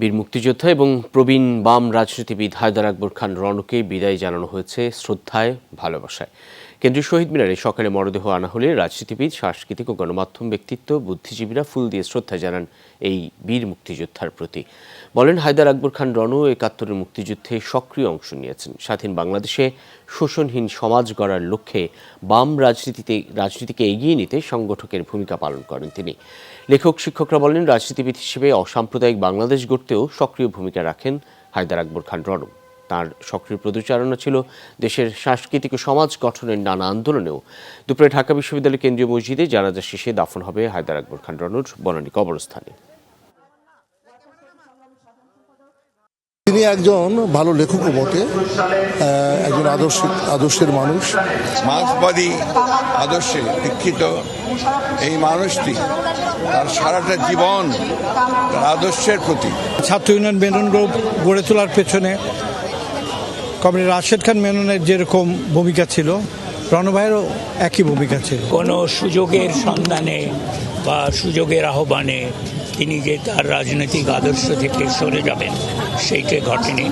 বীর মুক্তিযোদ্ধা এবং প্রবীণ বাম রাজনীতিবিদ হায়দার আকবর খান রণকে বিদায় জানানো হয়েছে। শ্রদ্ধায় ভালোবাসায়। কেন্দ্রীয় শহীদ মিনারে সকালে মরদেহ আনা হলে রাজনীতিবিদ, সাংস্কৃতিক ও গণমাধ্যম ব্যক্তিত্ব, বুদ্ধিজীবীরা ফুল দিয়ে শ্রদ্ধা জানান এই বীর মুক্তিযোদ্ধার প্রতি। বলেন, হায়দার আকবর খান রণ একাত্তরের মুক্তিযুদ্ধে সক্রিয় অংশ নিয়েছেন। স্বাধীন বাংলাদেশে শোষণহীন সমাজ গড়ার লক্ষ্যে বাম রাজনীতিতে, রাজনীতিকে এগিয়ে নিতে সংগঠকের ভূমিকা পালন করেন তিনি। লেখক, শিক্ষকরা বলেন, রাজনীতিবিদ হিসেবে অসাম্প্রদায়িক বাংলাদেশ গড়তেও সক্রিয় ভূমিকা রাখেন হায়দার আকবর খান রণ তার সক্রিয় প্রদুচারণা ছিল দেশের সাংস্কৃতিক ও সমাজ গঠনের নানা আন্দোলনেও। দুপুরে ঢাকা বিশ্ববিদ্যালয় কেন্দ্রীয় মসজিদে জানাজা শেষে দাফন হবে হায়দার আকবর খান রনুর বনানী কবরস্থানে। তিনি একজন ভালো লেখকও বটে আহ, একজন আদর্শ আদর্শের মানুষ। মার্ক্সবাদী আদর্শে দীক্ষিত এই মানুষটি তার সারাটা জীবন তার আদর্শের প্রতি। ছাত্র ইউনিয়ন মেনন গ্রুপ গড়ে তোলার পেছনে কমরেড রাশেদ খান মেননের যেরকম ভূমিকা ছিল রণভাইয়েরও একই ভূমিকা ছিল। কোনো সুযোগের সন্ধানে বা সুযোগের আহ্বানে তিনি যে তার রাজনৈতিক আদর্শ থেকে সরে যাবেন, সেইটা ঘটেনি।